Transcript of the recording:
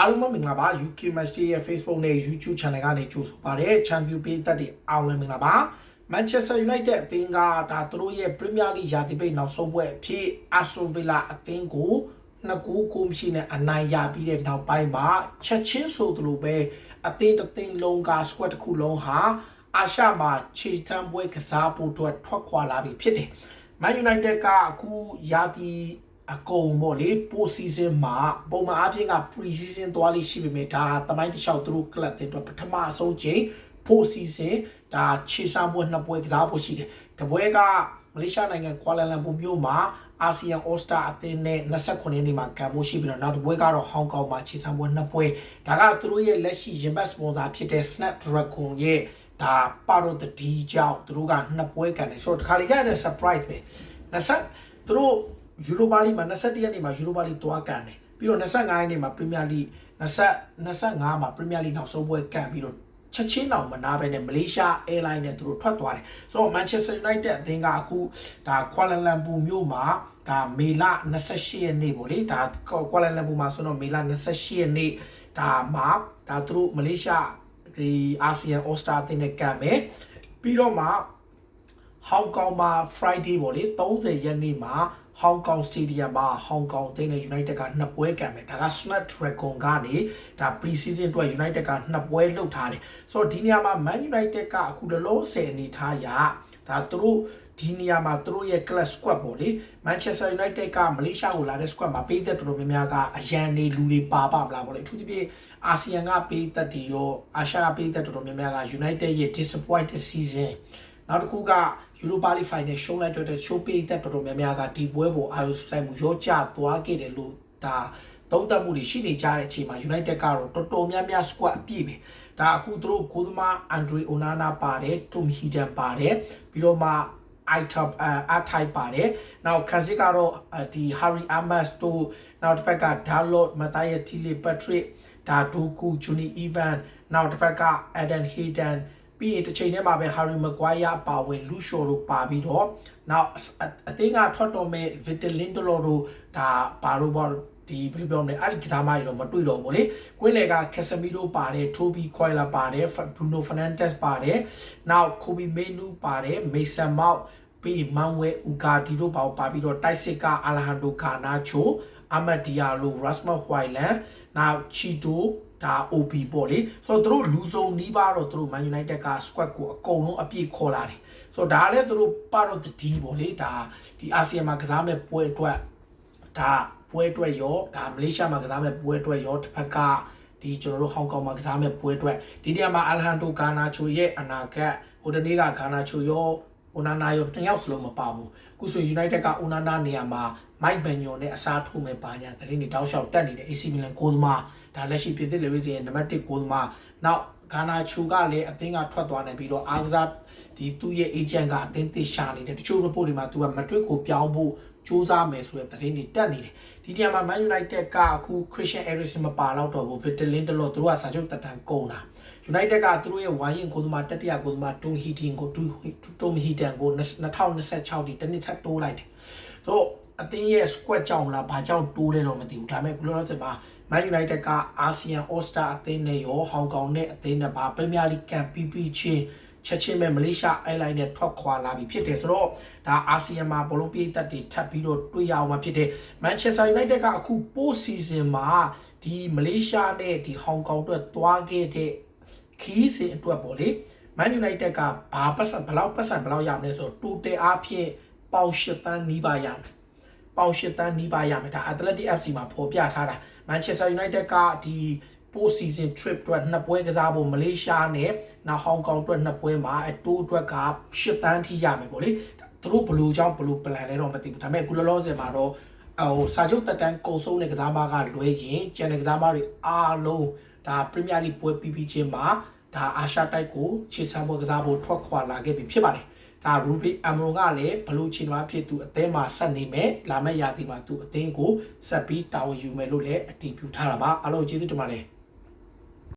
အားလုံးပဲမင်္ဂလာပါ UK Match Day ရဲ့ Facebook နဲ့ YouTube Channel ကနေကြိုဆိုပါရစေ Champion ပေးသက်တွေအားလုံးမင်္ဂလာပါ Manchester United အသင်းကဒါသူတို့ရဲ့ Premier League ရာသီပိတ်နောက်ဆုံးပွဲအဖြစ် Aston Villa အသင်းကိုနှစ်ကူကိုမရှိနဲ့အနိုင်ရပြီးတဲ့နောက်ပိုင်းမှာချက်ချင်းဆိုသလိုပဲအသင်းတစ်သင်းလုံးက squad တစ်ခုလုံးဟာအာရှမှာခြေတန်းပွဲကစားဖို့အတွက်ထွက်ခွာလာပြီဖြစ်တယ်။ Man United ကအခုရာသီ အကုန်ပေါ့လေပိုစီဇန်မှာပုံမှန်အားဖြင့်က pre season သွားလိရှိပေမဲ့ဒါတမိုင်းတစ်လျှောက်သူတို့ကလပ်တဲ့အတွက်ပထမအဆုံးချိန်ပိုစီဇန်ဒါခြေစမ်းပွဲနှစ်ပွဲကစားဖို့ရှိတယ်တပွဲကမလေးရှားနိုင်ငံကွာလာလမ်ပူမြို့မှာအာဆီယံအော်စတာအသင်းနဲ့29ရက်နေ့မှာကံဖို့ရှိပြီးတော့နောက်တစ်ပွဲကတော့ဟောင်ကောင်မှာခြေစမ်းပွဲနှစ်ပွဲဒါကသူတို့ရဲ့လက်ရှိရင်ဘတ်စပွန်ဆာဖြစ်တဲ့ Snapdragon ရဲ့ဒါပါတော့တဒီကြောင့်သူတို့ကနှစ်ပွဲကန်တယ်ဆိုတော့ဒီခါလေးကျတဲ့ surprise ပဲ20သူတို့ ယူရိုပါလီမှာ21ရက်နေ့မှာယူရိုပါလီတွားကန်တယ်ပြီးတော့25ရက်နေ့မှာပရီးမီယာလိ20 25မှာပရီးမီယာလိနောက်ဆုံးပွဲကန်ပြီးတော့ချက်ချင်းတောင်မနာပဲနဲ့မလေးရှား airline နဲ့သူတို့ထွက်သွားတယ်ဆိုတော့ Manchester United အသင်းကအခုဒါကွာလာလမ်ပူမြို့မှာဒါမေလ28ရက်နေ့ပေါ့လေဒါကွာလာလမ်ပူမှာဆိုတော့မေလ28ရက်နေ့ဒါမှာဒါသူတို့မလေးရှားဒီအာဆီယံ All Star အသင်းနဲ့ကန်မယ်ပြီးတော့မှဟောင်ကောင်မှာ Friday ပေါ့လေ30ရက်နေ့မှာ ဟောင်ကောင်စတေဒီယမ်မှာဟောင်ကောင်တင်းနဲ့ United ကနှစ်ပွဲကန်မယ်ဒါက Snapdragon ကနေဒါ pre-season အတွက် United ကနှစ်ပွဲလှုပ်ထားတယ်ဆိုတော့ဒီနေရာမှာ Man United ကအခုတလုံးဆယ်အနေထားရဒါသူတို့ဒီနေရာမှာသူတို့ရဲ့ class squad ပေါ့လေ Manchester United ကမလေးရှားကိုလာတဲ့ squad မှာပေးသက်တော်တော်များများကအရန်နေလူတွေပါပါမလားပေါ့လေအထူးသဖြင့်အာဆီယံကပေးသက်တွေရောအာရှကပေးသက်တော်တော်များများက United ရဲ့ disappointed season နောက်တစ်ခုက Europa League Final ရှုံးလိုက်တဲ့ show ပေးတဲ့တော်တော်များများကဒီပွဲပေါ်အာရုံစိုက်မှုရောကျသွားခဲ့တယ်လို့ဒါသုံးသပ်မှုတွေရှိနေကြတဲ့အချိန်မှာ United ကတော့တော်တော်များများ squad အပြည့်ပဲဒါအခုသူတို့ကိုသမား Andre Onana ပါတယ် Tom Heaton ပါတယ်ပြီးတော့မှ iTop အထိုက်ပါတယ်။နောက်ခန်းစစ်ကတော့ဒီ Harry Amos တို့နောက်တစ်ဖက်က Dalot Matthias Tille Patrick ဒါဒိုကူ Johnny Evan နောက်တစ်ဖက်က Eden Hayden ပြီးရင်တစ်ချိန်တည်းမှာပဲ Harry Maguire အပါဝင် Luke Shaw တို့ပါပြီးတော့နောက်အသင်းကထွက်တော်မဲ့ Victor Lindelof တို့ဒါဘာလို့ပေါ့ဒီဘယ်လိုပြောမလဲအဲ့ဒီကစားမကြီးတော့မတွေ့တော့ဘူးလေကွင်းလေက Casemiro ပါတယ် Toby Coyle ပါတယ် Bruno Fernandes ပါတယ်နောက် Kobe Menu ပါတယ် Mason Mount ပြီးမန်ဝဲဥကာဒီတို့ပေါ့ပါပြီးတော့တိုက်စစ်ကအာလဟန်ဒိုကာနာချိုအမတ်ဒီယာလိုရက်စမဟွိုင်လန်နောက်ချီတို ဒါ OB ပေါ့လေဆိုတော့သူတို့လူစုံနီးပါတော့သူတို့ Man United က squad ကိုအကုန်လုံးအပြည့်ခေါ်လာတယ်ဆိုတော့ဒါလည်းသူတို့ပါတော့တတိပေါ့လေဒါဒီအာဆီယံမှာကစားမဲ့ပွဲအတွက်ဒါပွဲအတွက်ရောဒါမလေးရှားမှာကစားမဲ့ပွဲအတွက်ရောတစ်ဖက်ကဒီကျွန်တော်တို့ဟောင်ကောင်မှာကစားမဲ့ပွဲအတွက်ဒီနေရာမှာအလဟန်တိုဂါနာချိုရဲ့အနာဂတ်ဟိုတနေ့ကဂါနာချိုရော အိုနာနာရောနှစ်ယောက်စလုံးမပါဘူးအခုဆို United ကအိုနာနာနေရာမှာမိုက်ဘန်ညွန်နဲ့အစားထိုးမဲ့ပါညာတရင်တွေတောက်လျှောက်တက်နေတဲ့ AC Milan ကိုသမားဒါလက်ရှိပြည်သစ်လေဝိစီရဲ့နံပါတ်1ကိုသမားနောက်ဂါနာချူကလည်းအသင်းကထွက်သွားနေပြီးတော့အားကစားဒီသူ့ရဲ့ agent ကအသင်းသိရှာနေတယ်တချို့ report တွေမှာသူက Madrid ကိုပြောင်းဖို့စူးစမ်းမယ်ဆိုတဲ့သတင်းတွေတက်နေတယ်ဒီနေရာမှာ Man United ကအခု Christian Eriksen မပါတော့တော့ဘူး Victor Lindelof သူတို့ကစာချုပ်တက်တန်ကုန်တာ United ကသူတို့ရဲ့ဝိုင်းရင်ကိုသမားတတိယကိုသမား Tom Heaton ကို Tom Heaton ကို2026ဒီတနစ်ထပ်တိုးလိုက်တယ်ဆိုတော့အသင်းရဲ့ squad ကြောင့်လားဘာကြောင့်တိုးလဲတော့မသိဘူးဒါပေမဲ့ဘယ်လိုလဲဆိုတော့ Man United က ASEAN All Star အသင်းနဲ့ရောဟောင်ကောင်နဲ့အသင်းနဲ့ပါ Premier League ကန်ပြီးပြီးချင်းချက်ချင်းပဲမလေးရှား airline နဲ့ထွက်ခွာလာပြီဖြစ်တယ်ဆိုတော့ဒါအာဆီယံမှာဘလုံးပြေးသက်တွေထပ်ပြီးတော့တွေ့ရအောင်မှာဖြစ်တယ် Manchester United ကအခု post season မှာဒီမလေးရှားနဲ့ဒီဟောင်ကောင်အတွက်သွားခဲ့တဲ့ ခီးစဉ်အတွက်ပေါ့လေ Man United ကဘာပတ်စံဘလောက်ပတ်စံဘလောက်ရမလဲဆိုတော့ total အားဖြင့်ပေါင်၈တန်းနီးပါးရမယ်ပေါင်၈တန်းနီးပါးရမယ်ဒါ Athletic FC မှာဖော်ပြထားတာ Manchester United ကဒီ post season trip အတွက်နှစ်ပွဲကစားဖို့မလေးရှားနဲ့နောက်ဟောင်ကောင်အတွက်နှစ်ပွဲမှာအတိုးအတွက်က၈တန်းထိရမယ်ပေါ့လေသူတို့ဘလူးကြောင့်ဘလူး plan လဲတော့မသိဘူးဒါပေမဲ့အခုလောလောဆယ်မှာတော့ဟိုစာချုပ်တက်တန်းကုံဆုံးတဲ့ကစားမကလွဲရင်ကျန်တဲ့ကစားမတွေအားလုံး ဒါ Premier League ပွဲပြီးပြီးချင်းမှာဒါအာရှတိုက်ကိုခြေဆမ်းပွဲကစားဖို့ထွက်ခွာလာခဲ့ပြီဖြစ်ပါတယ်ဒါရူဘီအမရွန်ကလည်းဘလူးချီနွားဖြစ်သူအသင်းမှာဆက်နေမယ်လာမယ့်ရာသီမှာသူအသင်းကိုဆက်ပြီးတာဝန်ယူမယ်လို့လည်းအတည်ပြုထားတာပါအားလုံးကျေးဇူးတင်ပါတယ်